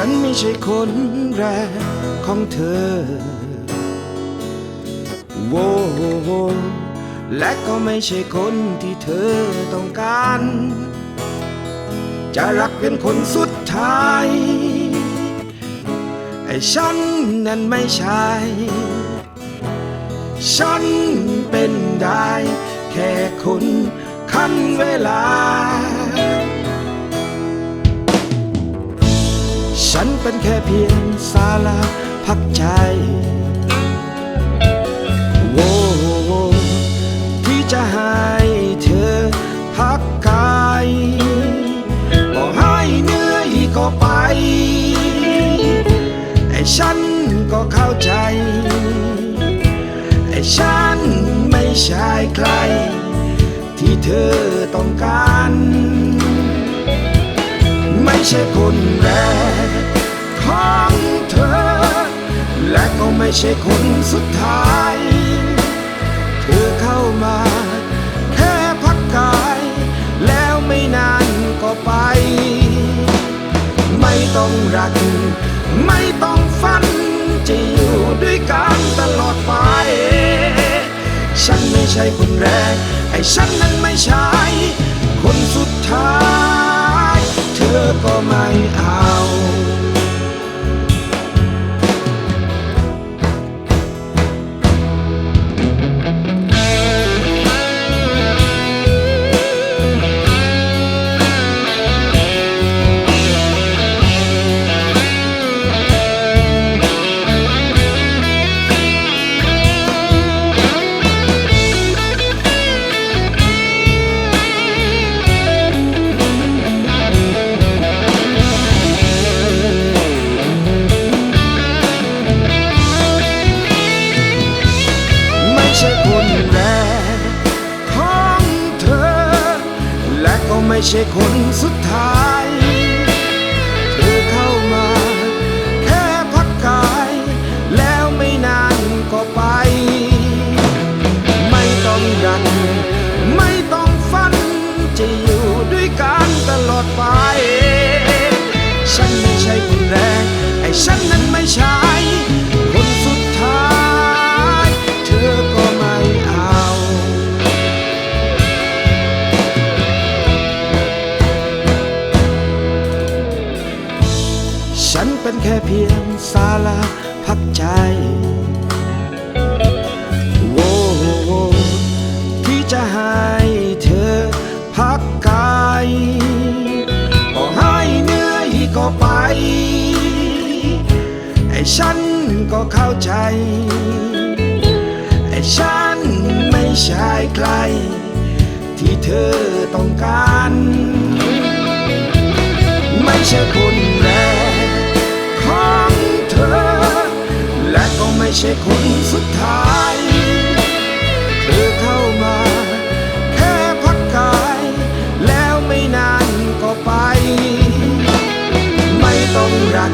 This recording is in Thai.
ฉันไม่ใช่คนแรกของเธอโว้และก็ไม่ใช่คนที่เธอต้องการ จะรักเป็นคนสุดท้าย ไอ้ฉันนั้นไม่ใช่ ฉันเป็นได้แค่คนคันเวลา เป็นแค่เพียงสาราพักใจโว้ที่จะให้เธอพักกายก็ให้เหนื่อยก็ไป ไอ้ฉันก็เข้าใจ ไอ้ฉันไม่ใช่ใคร ที่เธอต้องการ ไม่ใช่คนแรก ของเธอ และก็ไม่ใช่คนสุดท้าย เธอเข้ามา แค่พักกาย แล้วไม่นานก็ไป ไม่ต้องรัก ไม่ต้องฝัน จะอยู่ด้วยกันตลอดไป ฉันไม่ใช่คนแรก ไอ้ฉันนั้นไม่ใช่ คนสุดท้าย เธอก็ไม่เอา ใช่คนแรกของเธอ และก็ไม่ใช่คนสุดท้าย เธอเข้ามา แค่พักกาย แล้วไม่นานก็ไป ไม่ต้องรักไม่ต้องฝัน จะอยู่ด้วยกันตลอดไป ฉันไม่ใช่คนแรกไอ้ฉันนั้น ฉันเป็นแค่เพียงสาราพักใจโว้ที่จะให้เธอพักกายก็ให้เหนื่อยก็ไป ไอ้ฉันก็เข้าใจ ไอ้ฉันไม่ใช่ใคร ที่เธอต้องการ ไม่ใช่คน ใช่คนสุดท้าย เธอเข้ามา แค่พักกาย แล้วไม่นานก็ไป ไม่ต้องรัก